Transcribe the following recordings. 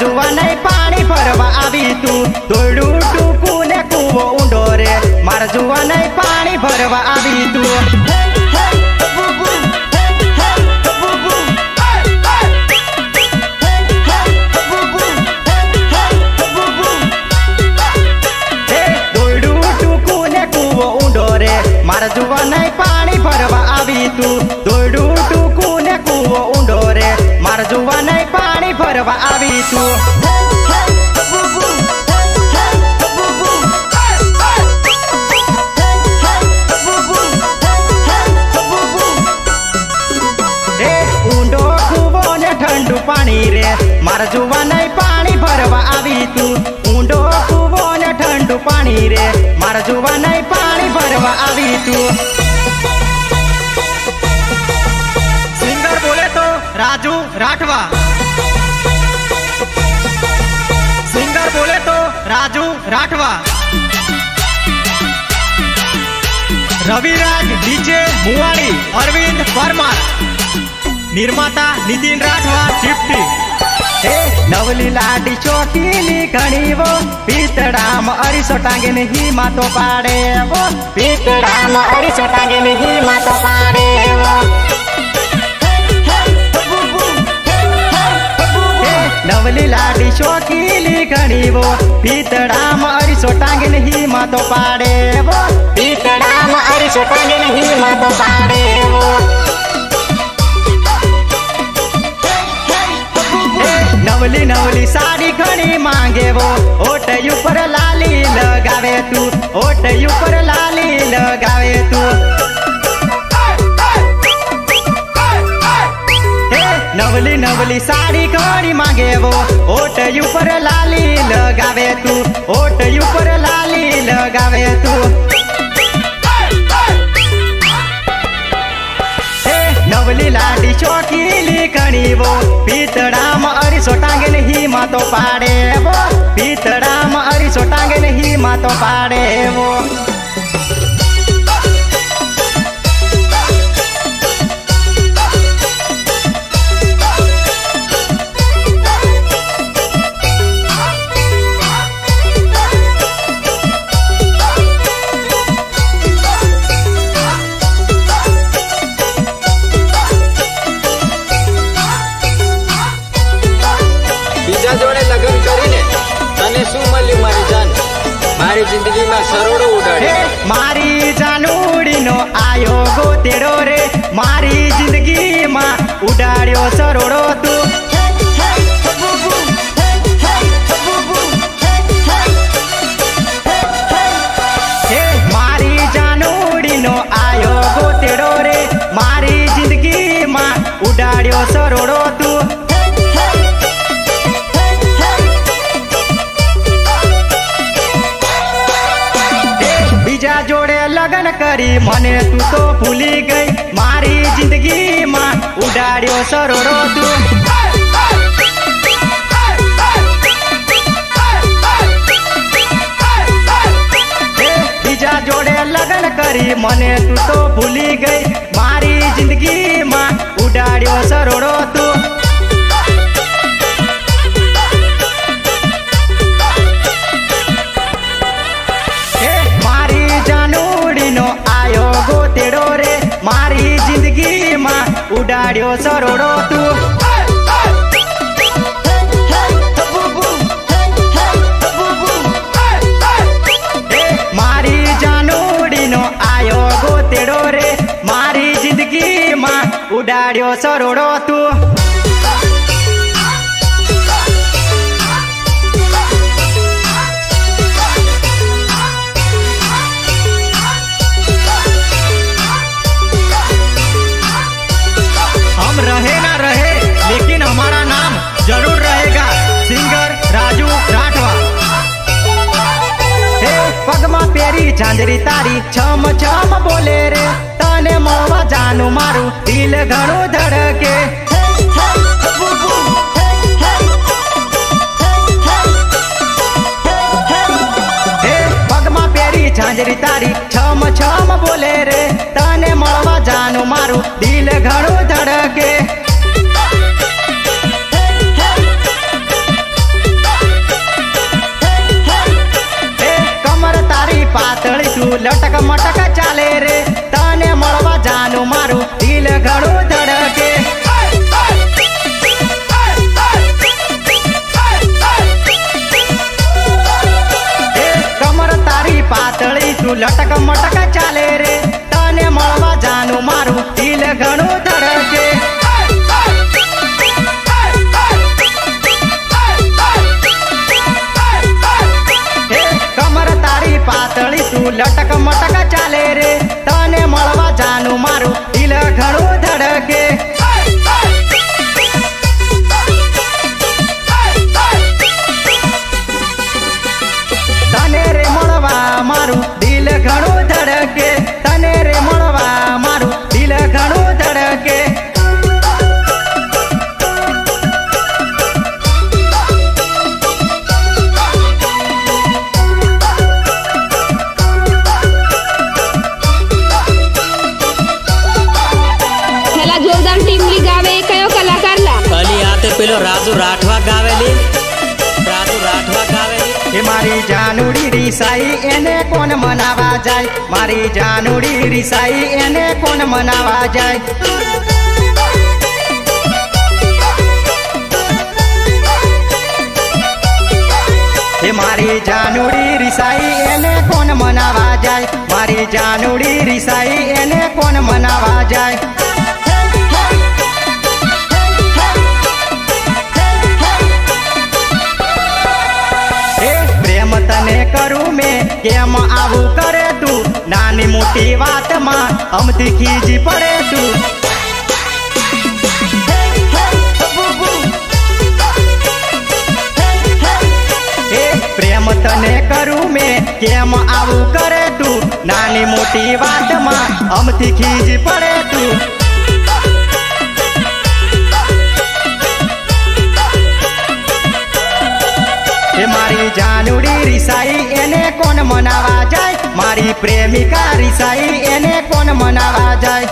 જુવા નહીં પાણી ભરવા આવી તું. દોયડું ટૂંકું ને કૂવો ઊંડો રે. મારા જોવા નહીં પાણી ભરવા આવી તું. જુવા નહીં પાણી ભરવા આવી તું. દોડું ટૂંકું ને કૂવો ઊંડો રે. મારા જુવા નહીં પાણી ભરવા આવી તું પાણી રે, મારા જુવા નહીં પાણી ભરવા આવી તું. ઊંડો કૂવો ને ઠંડુ પાણી રે, મારા જુવા નહીં પાણી ભરવા આવી તું. સિંગર બોલે તો રાજુ રાઠવા. તો રાજુ રાઠવા. રવિરાજ ડીજે મુવાડી, અરવિંદ પરમાર. નિર્માતા નીતિન રાઠવા ફિફ્ટી નવલી લાડી ચોકીની ઘણીવો પીતળામાં અરીસો ટાંગીને હિમા તો પાડે વો પીતળામાં અરીસો ટાંગીને હિમા તો પાડે હે ચોકીની ઘણીવો પીતળામાં અરીસો ટાંગીને હિમા તો પાડે વો પીતળામાં અરીસો ટાંગીને હિમા તો પાડે નવલી નવલી સાડી ઘણી માંગેવો. ઓટ ઉપર લાલી લગાવે તું. ઓટ ઉપર લાલી લગાવે તું. નવલી નવલી સાડી ઘણી માંગે વો ઓટ ઉપર લાલી લગાવે તું. ઓટ ઉપર લાલી લગાવે તું. નવલી લાડી ચોકીલી કણીવો પીતળામાં અરીસો ટાંગીને હિમા તો પાડે વો પીતળામાં અરીસો ટાંગીને હિમા તો પાડે કરી મને તું તો ભૂલી ગઈ. મારી જિંદગીમાં ઉડાડ્યો સરોડો તું. બીજા જોડે કરી, મને તું તો ભૂલી ગઈ. મારી જિંદગીમાં ઉડાડ્યો સરોડો તું. મારી જિંદગીમાં ઉડાડ્યો સરોડો તું. ઉડાડ્યો સરોડો ઝાંઝરી તારી છમ છમ બોલે રે. તને મોવા જાનું મારું દિલ ઘણું ધડકે. લટક મટક ચાલે રે. તને મળવા જાનું મારું દિલ ઘણું ધડકે. કમર તારી પાતળી છું લટક મટક ચાલે રે. તને મળવા જાનું મારું દિલ ઘણું ધડકે. લટક મટક ચાલે રે. તને મળવા જાનું મારું દિલ ઘણું મનાવા જાય? મારી જાનુડી રિસાઈ એને કોણ મનાવા જાય? એ મારી જાનુડી રીસાઈ એને કોણ મનાવા જાય? મારી જાનુડી રિસાઈ એને કોણ મનાવા જાય? પ્રેમ તને કરું કેમ આવું કરે તું. નાની મોટી વાતમાં અમથી ખીજી પડે તું. પ્રેમ તને કરું મેં, કેમ આવું કરે તું? નાની મોટી વાતમાં અમથી ખીજી પડે તું. પ્રેમિકા રિસાઈ એને કોણ મનાવા જાય?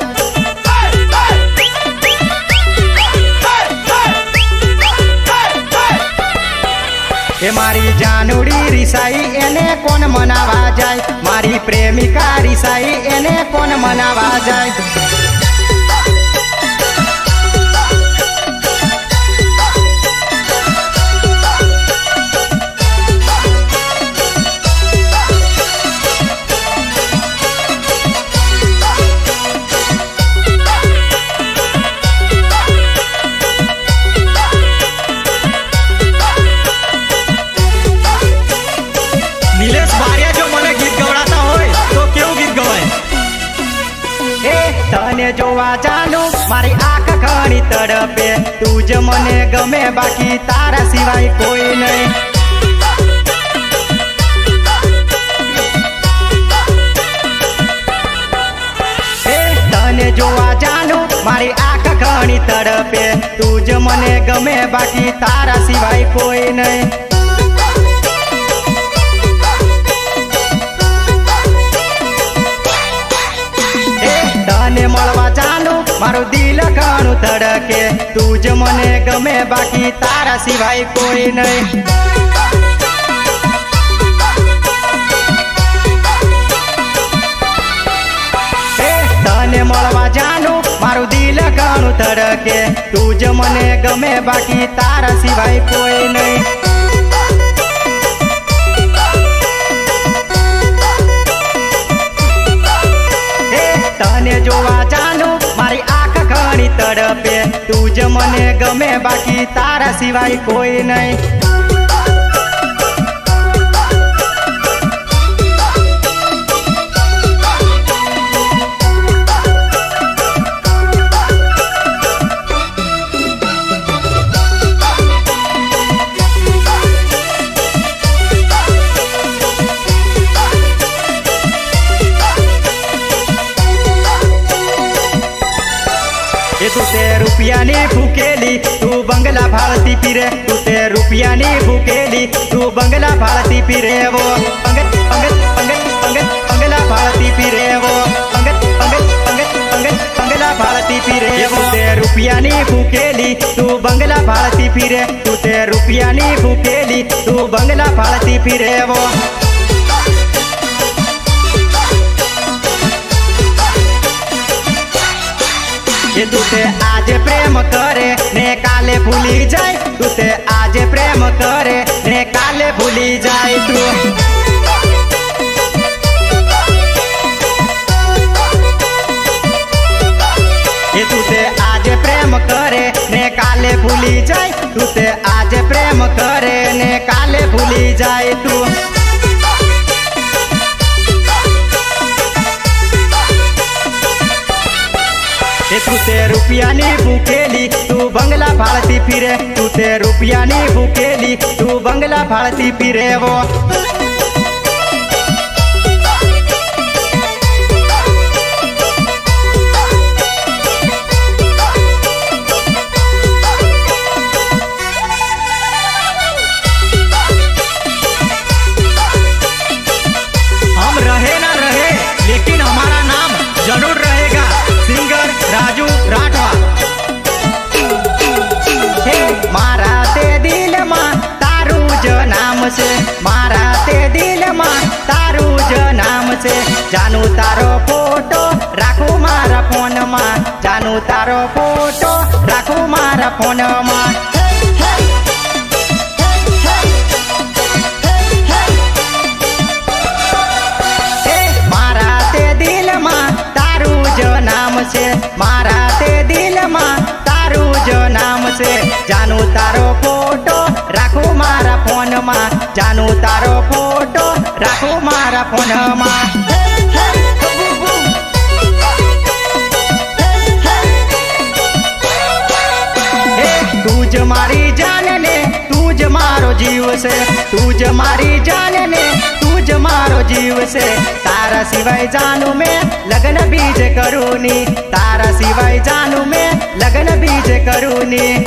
એ મારી જાનુડી રિસાઈ એને કોણ મનાવા જાય? મારી પ્રેમિકા રિસાઈ એને કોણ મનાવા જાય? ઘણી તું જ મને ગમે બાકી તારા સિવાય કોઈ નહીં. તને જોવા જાનું, મારી આંખ ઘણી તડપે. તું જ મને ગમે બાકી તારા સિવાય કોઈ નહીં. મારું દિલ કાણું ધડકે, તું જ મને ગમે બાકી તારા સિવાય કોઈ નહીં. તને મળવા જાનું, મારું દિલ ઘણું ધડકે, તું જ મને ગમે બાકી તારા સિવાય કોઈ નહીં. ઘણી તું જ મને ગમે બાકી તારા સિવાય કોઈ નહીં. એ તું તે રૂપિયાની ભૂકેલી, તું બંગલા ભાળતી પીરે. તું તે રૂપિયાની ભૂકેલી, તું બંગલા ભાળતી પીરે વો. અંગત અંગત અંગત અંગત, બંગલા ભાળતી પીરે વો. અંગત અંગત અંગત અંગત, બંગલા ભાળતી પીરે તું તે રૂપિયાની ભૂકેલી, તું બંગલા ભાળતી પીરે. તું તે રૂપિયાની ભૂકેલી, તું બંગલા ભાળતી પીરે એ તું તે આજે પ્રેમ કરે ને કાલે ભૂલી જાય તું તે આજે પ્રેમ કરે ને કાલે ભૂલી જાય તું એ તું તે આજે પ્રેમ કરે ને કાલે ભૂલી જાય તું તે આજે પ્રેમ કરે ને કાલે તું તે રૂપિયાની ભૂખેલી તું બંગલા ફાળતી ફીરે તું તે રૂપિયાની ભૂખેલી તું બંગલા ફાળતી ફીરે વો જાનું તારો ફોટો રાખું મારા ફોનમાં. જાનું તારો ફોટો રાખું મારા ફોનમાં. મારા તે દિલમાં તારું નામ છે. મારા તે દિલમાં તારું જ નામ છે. જાનું તારો ફોટો રાખું મારા ફોનમાં. જાનું તારો ફોટો રાખું મારા ફોનમાં. છે. તું જ મારી જાન ને, તું જ મારો જીવ છે. તારા સિવાય જાનું મેં લગ્ન બીજ કરું ની. તારા સિવાય જાનું મેં લગ્ન બીજ કરું ની.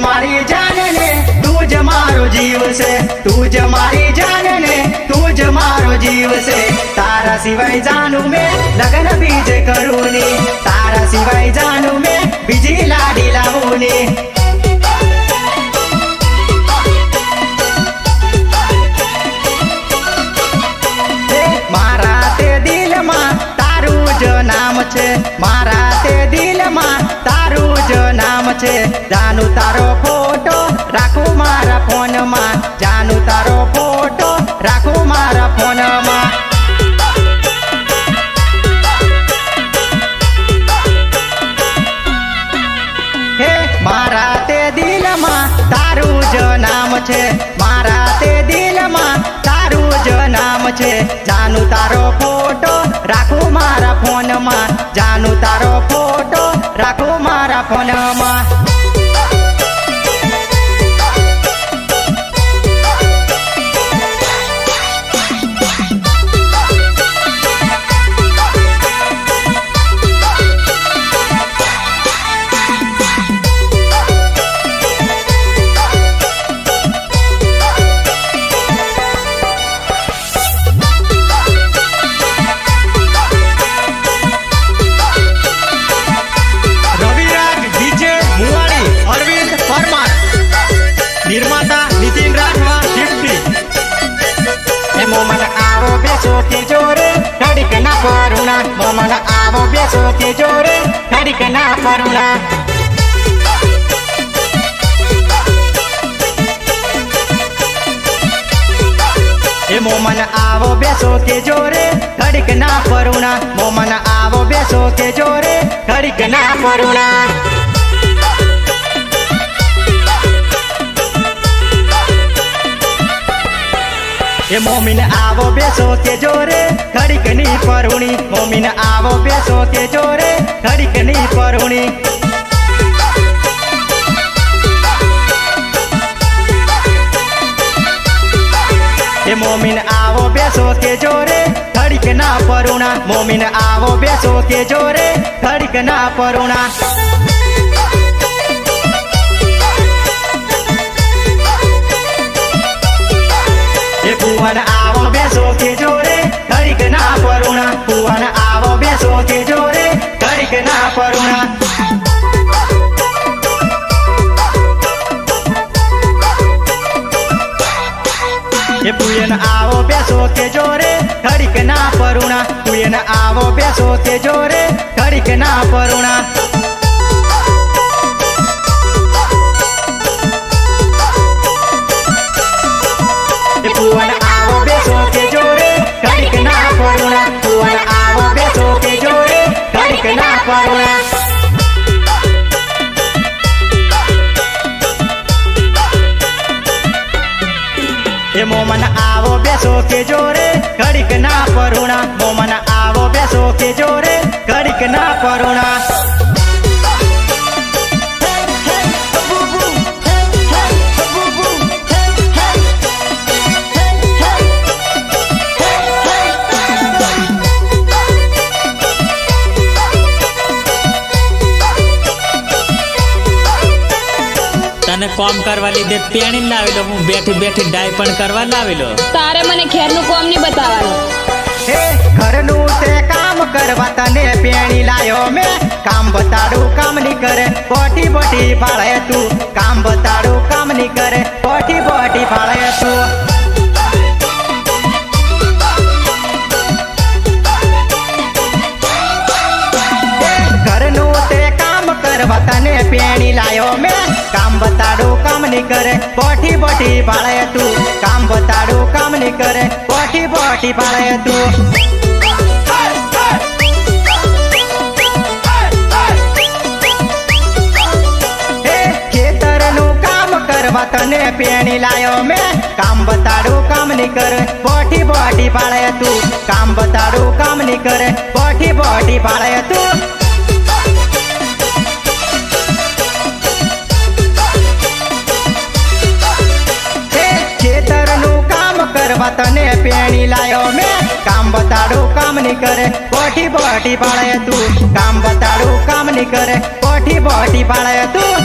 મારી જાન ને, તું જ મારો જીવ છે. તું જ મારી જાન મારો જીવ તારા સિવાય જાનું મેં લગ્ન બીજ કરું ને. તારા સિવાય જાનું મેં બીજી લાડી લાવું ને. મારા તે દિલમાં તારું જ નામ છે. મારા તે દિલમાં તારું જ નામ છે. જાનું તારો ફોટો રાખું મારા ફોનમાં. આવો બેસો તે જોરે ઘડીક ના કરુણા એ મોમન આવો બેસો કે જોરે ઘડીક ના પરુણા મોમન આવો બેસો કે જોરે ઘડીક ના પરુણા એ મોમીન આવો બેસો કે જોરે? ઘડીકની પરુણી, મોમીન આવો બેસો કે જોરે? ઘડીકની પરુણી. એ મોમીન આવો બેસો કે જોરે? ઘડીક ના પરુણા, મોમીન આવો બેસો કે જોરે? ઘડીક ના પરુણા. ભુવન આવો બેસો તે જોરે ઘડીક ના પરુણા. ભુવન આવો બેસો કે જોરે ઘડીક આવો બેસો તે જોરે ઘડીક ના પરુણા. પુયન આવો બેસો કે જોરે ઘડીક ના પરુણા. કે જોરે ઘડીક ના પરુણા મોમન આવો બેસો કે જોરે ઘડીક ના પરુણા. કરવા લીધે પેણી લાવેલો. હું બેઠી બેઠી ડાય પણ કરવા લાવેલો. તારે મને ખેરનું કોમ નહીં બતાવવાનું. હે ઘરનું તે કામ કરવા તને પેણી લાયો મે. કામ બતાડું કામની કરે બોટી બોટી ફાળે તું. કામ બતાડું કામની કરે બોટી બોટી ફાળે તું. ઘરનું તે કામ કરવા તને પેણી લાયો મેં. કામ બતાડું કામની કરે બોટી બોટી ફાળે તું કામ બતાડું કામની કરે બોટી બોટી ફાળે તું હે ખેતરનું કામ કરવા તને પેણી લાયો મેં કામ બતાડું કામની કરે બોટી બોટી પાળે તું કામ બતાડું કામની કરે બોટી બોટી પાળે તું કામ કરવા તને પેણી લાયો મેં કામ બતાડું કામની કરે બોટી બોટી પાળે તું કામ બતાડું કામની કરે બોટી બોટી પાળે તું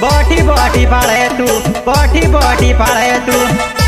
બોટી બોટી પાળે તું બોટી બોટી પાળે તું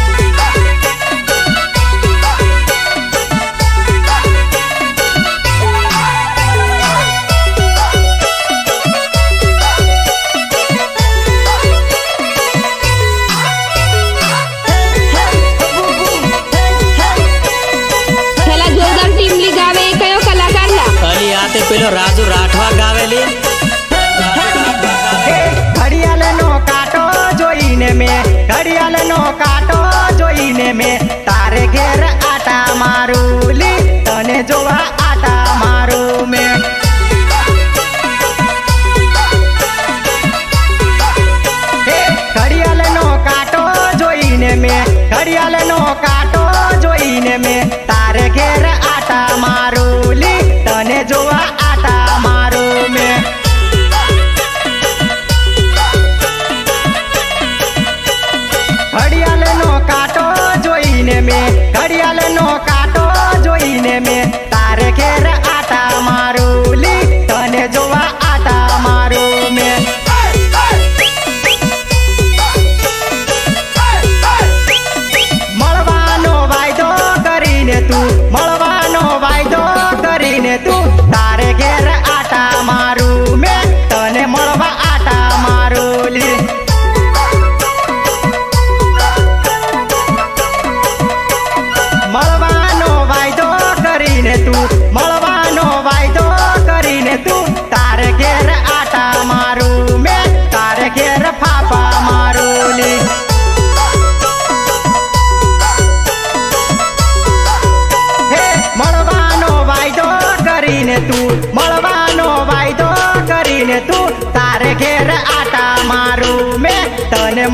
જોઈને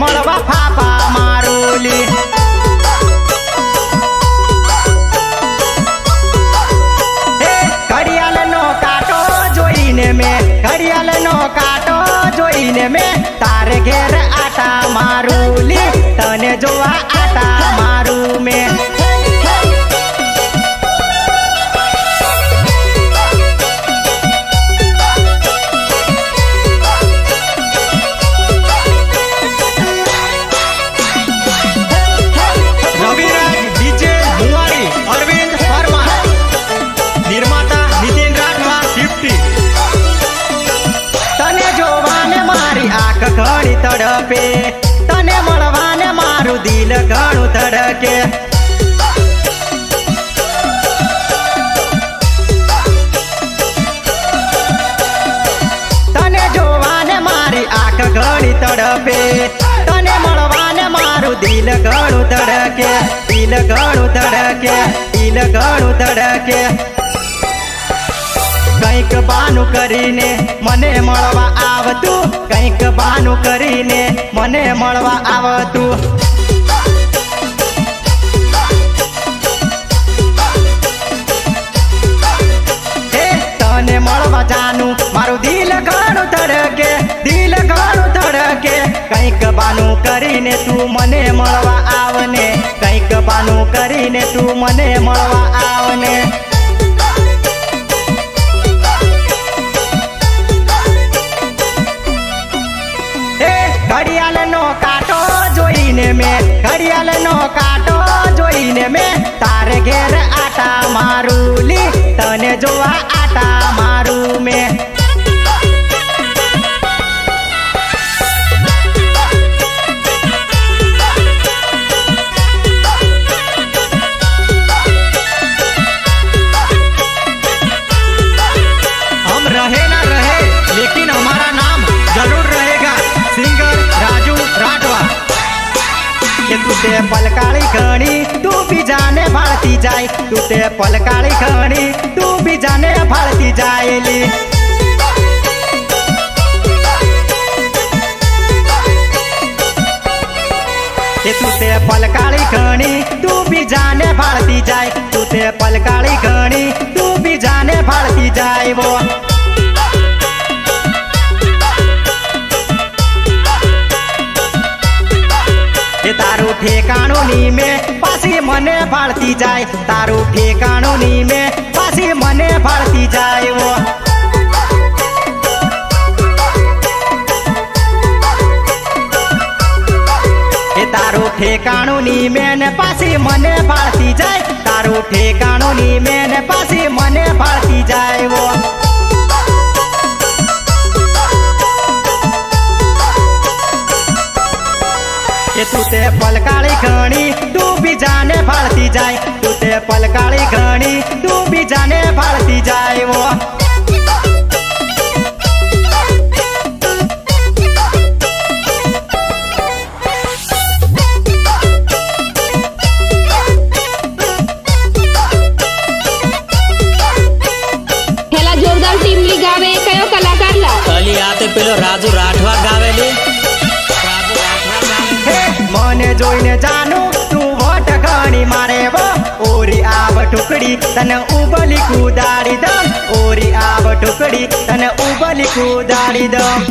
મળવા ફાફા મારું લી ઘડિયાળનો કાંટો જોઈને મેં, ઘડિયાળનો કાંટો જોઈને મેં, તારે ઘેર આટા મારું લી તને જોવા આટા મારું મેં. ધડકે દિલ ઘણું ધડકે દિલ ઘણું ધડકે. કંઈક બાનું કરીને મને મળવા આવતું, કંઈક બાનું કરીને મને મળવા આવતું. તને મળવા જાનું, મારું દિલ ઘણું ધડકે, દિલ ઘણું કંઈક બાનું કરીને તું મને મળવા આવને. કંઈક બાનું કરીને તું મને મળવા આવને. ઘડિયાળનો કાંટો જોઈને મેં, ઘડિયાળનો કાંટો જોઈને મેં તારે ઘેર આટા મારું લી, તને જોવા આટા મારું મેં. તું પલકાળી ઘણી તું બીજાને ભાળતી જાય. તું તે પલકાળી ઘણી તું બીજાને ભાળતી જાયેલી કે તું તે પલકાળી ઘણી તું બીજાને ભાળતી જાય. તું તે પલકાળી ઘણી તું બીજાને ભાળતી જાય. ઠેકાણું ની મે પાછી મને ભાળતી જાય. તારું ઠેકાણું ની મે પાછી મને ભાળતી જાય. ઓ. તારું ઠેકાણું ની મેં પાછી મને ભાળતી જાય. તારું ઠેકાણું ની મેં પાછી મને ભાળતી જાય. તું પલકાળી ઘણી તું બીજાને ભાળતી જાય. તું તે પલકાળી ઘણી તું બીજાને ભાળતી જાય. ટુકડી, તને ઉબલી કુદાડી દમ ઓરી આવ ટુકડી, તને ઉબલી કુદાડી દમ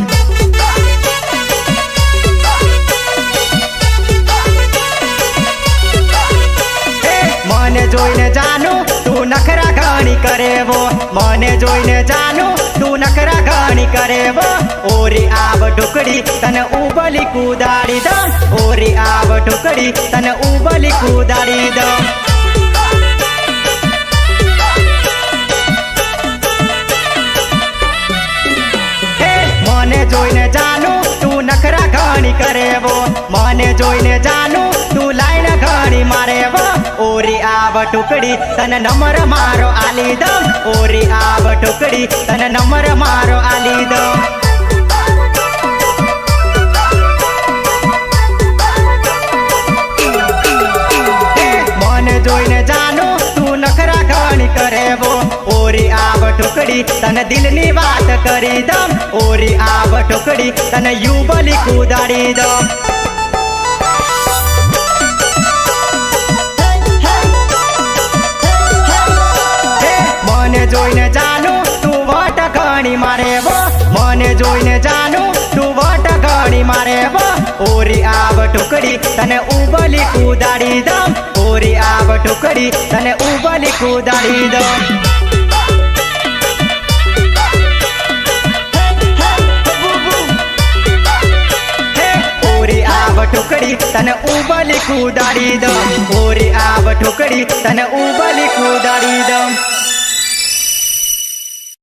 મને જોઈને જાનું, તું નખરા ઘણી કરેવો. મને જોઈને જાનું, તું નખરા ઘણી કરેવો. ઓરી આવ ઢુકડી તને ઉબલી કુદાડી દમ ઓરી આવ ઢુકડી તને ઉબલી કુદાડી દમ મને જોઈને જાનું, તું નખરા ઘણી કરેવો. મને જોઈને જાનું, તું લાઈન ઘણી મારેવો. ઓરી આવ ટુકડી, તને નમર મારો આલી દમ ઓરી આવ ટુકડી, તને નમર મારો આલી દમ જોઈને જાનું, તું નખરા ઘણી કરે વો ઓરી આવ ટુકડી તને દિલની વાત કરી દમ ઓરી આવ ટુકડી તને યુબલી કુદાડી દમ મને જોઈને જાનું તું વટ ઘણી મારે મને જોઈને જાનું તું વટ ઘણી મારે ઓરી ઠુકડી તને ઉબલી કુદાડી દમ ઓરી આવ ઠુકડી તને ઉબલી કુદાડી દમ ઓરી આવ ઠુકડી તને ઉબલી કુદાડી દમ ઓરી આવ ઠુકડી તને ઉબલી કુદાડી દમ